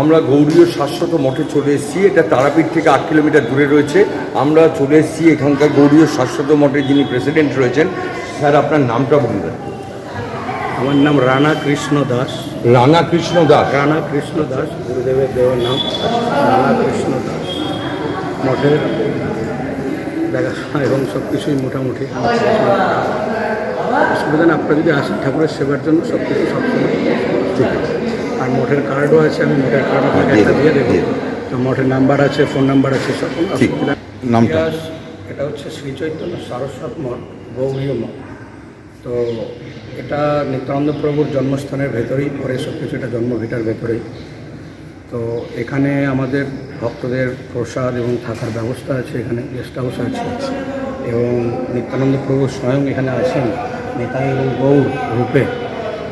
আমরা গৌরীয় শাশ্বত মঠে চলে এসেছি। এটা তারাপীঠ থেকে আট কিলোমিটার দূরে রয়েছে। আমরা চলে এসেছি এখানকার গৌরীয় শাশ্বত মঠে যিনি প্রেসিডেন্ট রয়েছেন। স্যার আপনার নামটা বলবেন আমার নাম রানা কৃষ্ণ দাস। রানা কৃষ্ণ দাস। রানা কৃষ্ণ দাস গুরুদেবের দেওয়ার নাম। রানা কৃষ্ণ দাস। মঠের দেখাশোনা এবং সব কিছুই মোটামুটি। অসুবিধা না আপনারা যদি আসেন ঠাকুরের সেবার জন্য সব কিছু সবসময়। ঠিক আছে। আর মঠের কার্ডও আছে আমি মঠের কার্ড আপনাকে একটা দিয়ে দেবো। তো মঠের নাম্বার আছে ফোন নাম্বার আছে সব। নামটা? এটা হচ্ছে শ্রী চৈতন্য সারস্বত মঠ গৌরীয় মঠ তো এটা নিত্যানন্দ প্রভুর জন্মস্থানের ভেতরেই পরে সব কিছু এটা জন্মভিটার ভেতরেই তো এখানে আমাদের ভক্তদের প্রসাদ এবং থাকার ব্যবস্থা আছে এখানে গেস্ট হাউস আছে এবং নিত্যানন্দ প্রভু স্বয়ং এখানে আছেন নিতাই এবং গৌর রূপে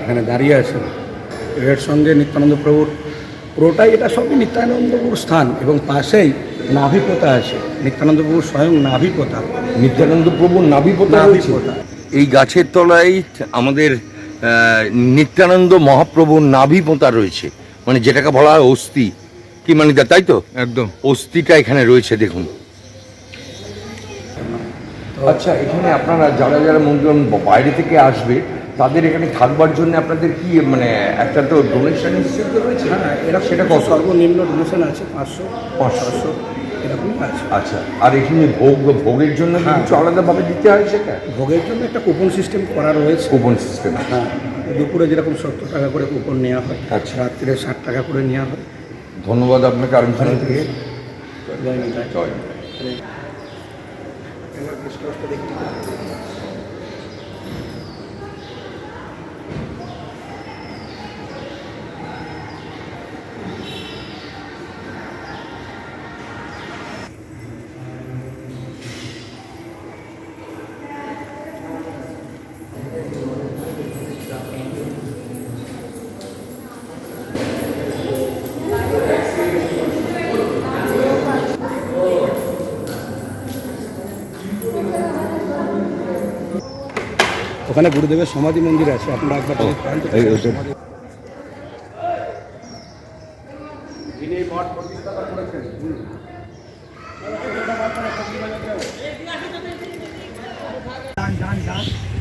এখানে দাঁড়িয়ে আছেন এর সঙ্গে নিত্যানন্দ প্রভুর পুরোটাই এটা সবই নিত্যানন্দ প্রভুর স্থান এবং পাশেই নাভিপোতা আছে। নিত্যানন্দ প্রভুর স্বয়ং নাভিপোতা নিত্যানন্দ প্রভুর নাভিপোতা রয়েছে। নাভিপোতা এই গাছের তলায় আমাদের আহ, নিত্যানন্দ মহাপ্রভুর নাভিপোতা রয়েছে। মানে যেটাকে বলা হয় অস্থি। কি মানে দা- তাই তো? একদম। অস্থিটা এখানে রয়েছে দেখুন। আচ্ছা এখানে আপনারা যারা যারা মন্দির বাইরে থেকে আসবে তাদের এখানে থাকবার জন্য আপনাদের কি মানে একটা তো ডোনেশন হিসেবে রয়েছে হ্যাঁ এরা সেটা কত? সর্বনিম্ন ডোনেশন আছে পাঁচশো পাঁচশো। এরকম আছে। আচ্ছা আর এখানে ভোগ ভোগের জন্য হ্যাঁ। কিছু আলাদাভাবে দিতে হয় সেটা? ভোগের জন্য একটা কুপন সিস্টেম করা রয়েছে। কুপন সিস্টেম হ্যাঁ দুপুরে যেরকম সত্তর টাকা করে কুপন নেওয়া হয় আচ্ছা। রাত্রে ষাট টাকা করে নেওয়া হয়। ধন্যবাদ আপনাকে আরম থেকে জয় ওখানে গুরুদেবের সমাধি মন্দির আছে আপনারা একবার।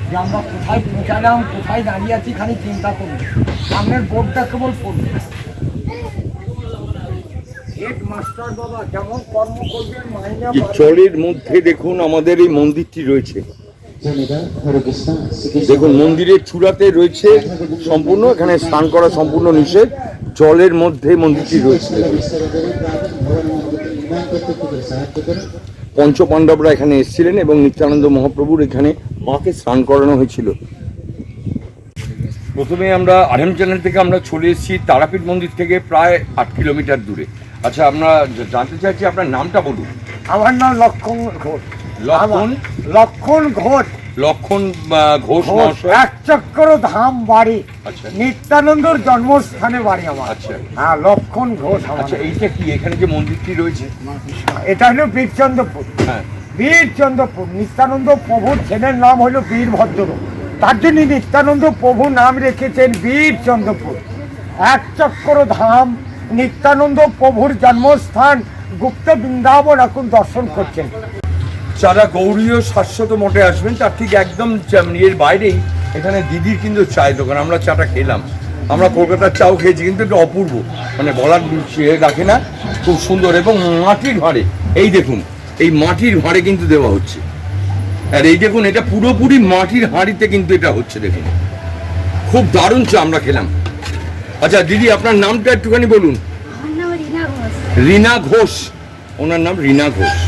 যে আমরা কোথায় পৌঁছালাম কোথায় দাঁড়িয়ে আছি খালি চিন্তা করুন। সামনের বোর্ডটা কেবল পড়বে হেড মাস্টার বাবা যেমন কর্ম করবেন মাইনে এই জলের মধ্যে দেখুন আমাদের এই মন্দিরটি রয়েছে। দেখুন, মন্দিরের চূড়াতে রয়েছে সম্পূর্ণ, এখানে স্নান করা সম্পূর্ণ নিষেধ। জলের মধ্যে মন্দিরটি রয়েছে। পঞ্চ পাণ্ডবরা এখানে এসেছিলেন এবং নিত্যানন্দ মহাপ্রভুর এখানে মাকে স্নান করানো হয়েছিল। প্রথমে আমরা আরএম চ্যানেল থেকে আমরা চলে এসেছি তারাপীঠ মন্দির থেকে প্রায় আট কিলোমিটার দূরে। আচ্ছা আমরা জানতে চাইছি আপনার নামটা বলুন। আমার নাম লক্ষণ ঘোষ। লক্ষণ? লক্ষণ ঘোষ। লক্ষণ ঘোষ এক চক্র ধাম বাড়ি। আচ্ছা। নিত্যানন্দর জন্মস্থানে বাড়ি আমার। আচ্ছা। হ্যাঁ লক্ষণ ঘোষ আচ্ছা এইটা কি? এখানে যে মন্দিরটি রয়েছে? এটা হলো বীরচন্দ্রপুর। হ্যাঁ। বীরচন্দ্রপুর নিত্যানন্দ প্রভুর ছেলের নাম হলো বীরভদ্র তার জন্য নিত্যানন্দ প্রভু নাম রেখেছেন বীরচন্দ্রপুর। এক চক্র ধাম নিত্যানন্দ প্রভুর জন্মস্থান গুপ্ত বৃন্দাবন এখন দর্শন করছেন। যারা গৌরীয় শাশ্বত মোটে আসবেন তার ঠিক একদম এর বাইরেই এখানে দিদির কিন্তু চায়ের দোকান। আমরা চাটা খেলাম। আমরা কলকাতার চাও খেয়েছি কিন্তু একটু অপূর্ব। মানে বলার রাখে না। খুব সুন্দর এবং মাটির ভাঁড়ে। এই দেখুন এই মাটির ভাঁড়ে কিন্তু দেওয়া হচ্ছে। আর এই দেখুন এটা পুরোপুরি মাটির হাঁড়িতে কিন্তু এটা হচ্ছে দেখুন। খুব দারুণ চা আমরা খেলাম। আচ্ছা দিদি আপনার নামটা একটুখানি বলুন। রিনা ঘোষ। ওনার নাম রিনা ঘোষ।